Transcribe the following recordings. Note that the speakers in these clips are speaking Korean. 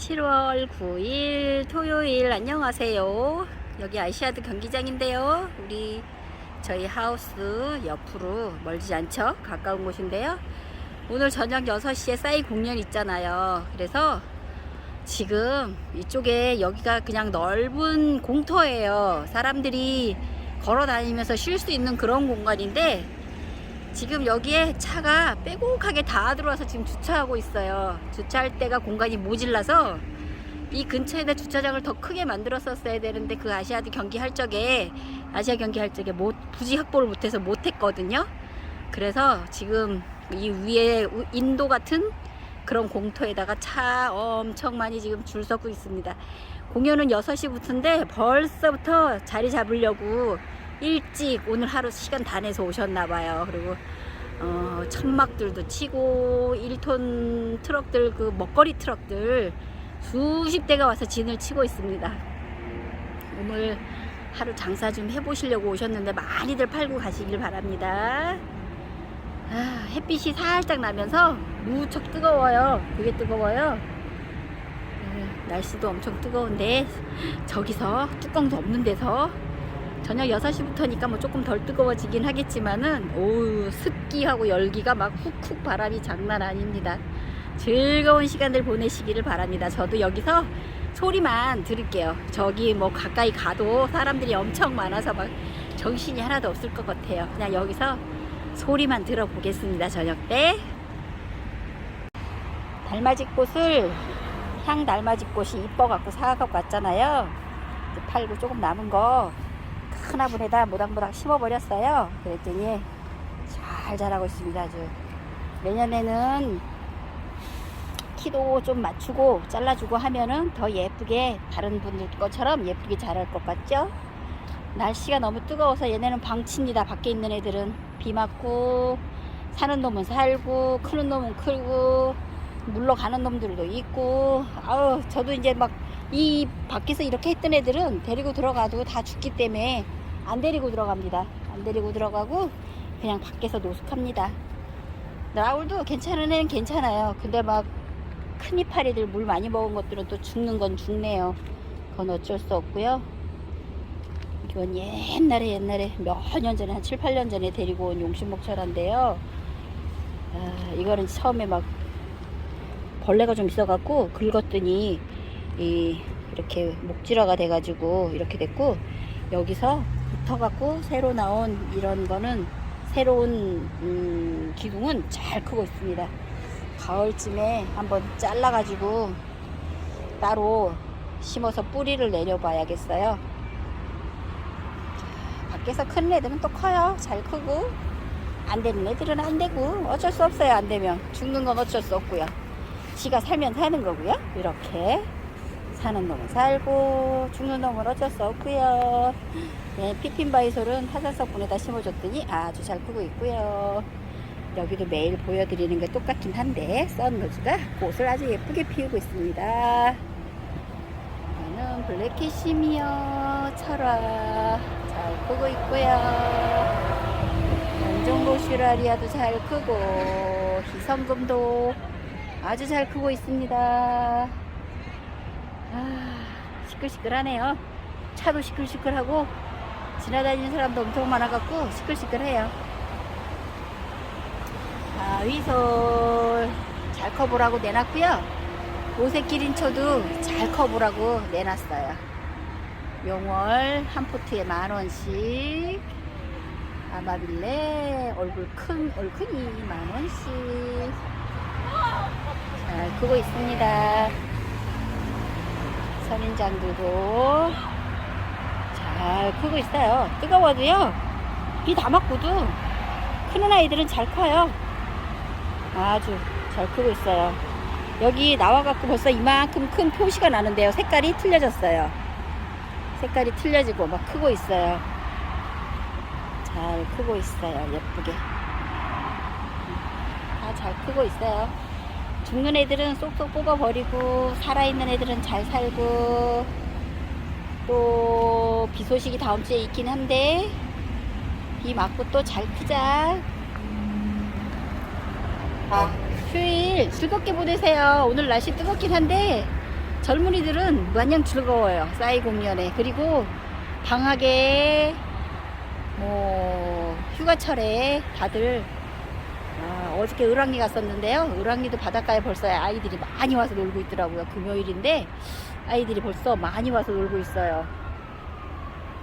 7월 9일 토요일 안녕하세요. 여기 아시아드 경기장인데요. 우리 저희 하우스 옆으로 멀지 않죠? 가까운 곳인데요. 오늘 저녁 6시에 싸이 공연 있잖아요. 그래서 지금 이쪽에 여기가 그냥 넓은 공터예요. 사람들이 걸어 다니면서 쉴 수 있는 그런 공간인데 지금 여기에 차가 빼곡하게 다 들어와서 지금 주차하고 있어요. 주차할 때가 공간이 모질라서 이 근처에다 주차장을 더 크게 만들었었어야 되는데 그 아시아드 경기 할 적에 아시아 경기 할 적에 못 부지 확보를 못해서 못했거든요. 그래서 지금 이 위에 우- 인도 같은 그런 공터에다가 차 엄청 많이 지금 줄 서고 있습니다. 공연은 6시부터인데 벌써부터 자리 잡으려고 일찍 오늘 하루 시간 다 내서 오셨나 봐요. 그리고 어, 천막들도 치고 1톤 트럭들 그 먹거리 트럭들 수십 대가 와서 진을 치고 있습니다. 오늘 하루 장사 좀 해보시려고 오셨는데 많이들 팔고 가시길 바랍니다. 아, 햇빛이 살짝 나면서 무척 뜨거워요. 되게 뜨거워요. 네, 날씨도 엄청 뜨거운데 저기서 뚜껑도 없는 데서 저녁 6시부터니까 뭐 조금 덜 뜨거워지긴 하겠지만은 오우 습기하고 열기가 막 훅훅 바람이 장난 아닙니다. 즐거운 시간들 보내시기를 바랍니다. 저도 여기서 소리만 들을게요. 저기 뭐 가까이 가도 사람들이 엄청 많아서 막 정신이 하나도 없을 것 같아요. 그냥 여기서 소리만 들어보겠습니다. 저녁 때. 달맞이꽃을 향 달맞이꽃이 이뻐갖고 사갖고 왔잖아요. 팔고 조금 남은 거 큰 화분에다 모닥모닥 심어버렸어요. 그랬더니 잘 자라고 있습니다. 아주 내년에는 키도 좀 맞추고 잘라주고 하면은 더 예쁘게 다른 분들 것처럼 예쁘게 자랄 것 같죠? 날씨가 너무 뜨거워서 얘네는 방치입니다. 밖에 있는 애들은 비 맞고 사는 놈은 살고 크는 놈은 크고 물러가는 놈들도 있고 아우 저도 이제 막 이 밖에서 이렇게 했던 애들은 데리고 들어가도 다 죽기 때문에 안 데리고 들어갑니다. 안 데리고 들어가고 그냥 밖에서 노숙합니다. 라울도 괜찮은 애는 괜찮아요. 근데 막 큰 이파리들 물 많이 먹은 것들은 또 죽는 건 죽네요. 그건 어쩔 수 없고요. 이건 옛날에 옛날에 몇 년 전에 한 7, 8년 전에 데리고 온 용신목철인데요. 아, 이거는 처음에 막 벌레가 좀 있어갖고 긁었더니 이 이렇게 목질화가 돼가지고 이렇게 됐고 여기서 붙어갖고 새로 나온 이런 거는 새로운 음, 기둥은 잘 크고 있습니다. 가을쯤에 한번 잘라가지고 따로 심어서 뿌리를 내려봐야겠어요. 밖에서 큰 애들은 또 커요. 잘 크고 안 되는 애들은 안 되고 어쩔 수 없어요. 안 되면 죽는 건 어쩔 수 없고요. 지가 살면 사는 거고요. 이렇게 사는 놈은 살고 죽는 놈은 어쩔 수 없고요. 네, 피핀 바이솔은 타산석 분에다 심어줬더니 아주 잘 크고 있고요. 여기도 매일 보여드리는 게 똑같긴 한데 썬로즈가 꽃을 아주 예쁘게 피우고 있습니다. 이거는 블랙캐시미어 철화 잘 크고 있고요. 연종로 슈라리아도 잘 크고 희성금도 아주 잘 크고 있습니다. 아, 시끌시끌하네요. 차도 시끌시끌하고 지나다니는 사람도 엄청 많아갖고 시끌시끌해요. 아, 위솔 잘 커보라고 내놨고요. 오색기린초도 잘 커보라고 내놨어요. 용월 한 포트에 만 원씩. 아마빌레 얼굴 큰 얼큰이 만 원씩. 잘 크고 있습니다. 선인장들도 잘 크고 있어요. 뜨거워도요. 비 다 맞고도 크는 아이들은 잘 커요. 아주 잘 크고 있어요. 여기 나와갖고 벌써 이만큼 큰 표시가 나는데요. 색깔이 틀려졌어요. 색깔이 틀려지고 막 크고 있어요. 잘 크고 있어요. 예쁘게. 다 잘 크고 있어요. 죽는 애들은 쏙쏙 뽑아버리고 살아있는 애들은 잘 살고 또 비 소식이 다음 주에 있긴 한데 비 맞고 또 잘 크자. 휴일 즐겁게 보내세요. 오늘 날씨 뜨겁긴 한데 젊은이들은 마냥 즐거워요. 싸이 공연에. 그리고 방학에 뭐 휴가철에 다들 아, 어저께 을왕리 갔었는데요. 을왕리도 바닷가에 벌써 아이들이 많이 와서 놀고 있더라고요. 금요일인데 아이들이 벌써 많이 와서 놀고 있어요.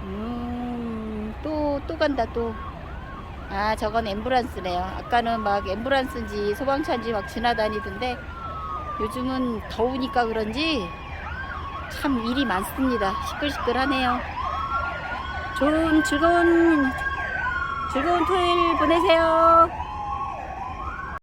음, 또, 또 간다, 또. 아, 저건 앰뷸런스네요. 아까는 막 앰뷸런스인지 소방차인지 막 지나다니던데 요즘은 더우니까 그런지 참 일이 많습니다. 시끌시끌하네요. 좋은 즐거운 즐거운 토요일 보내세요.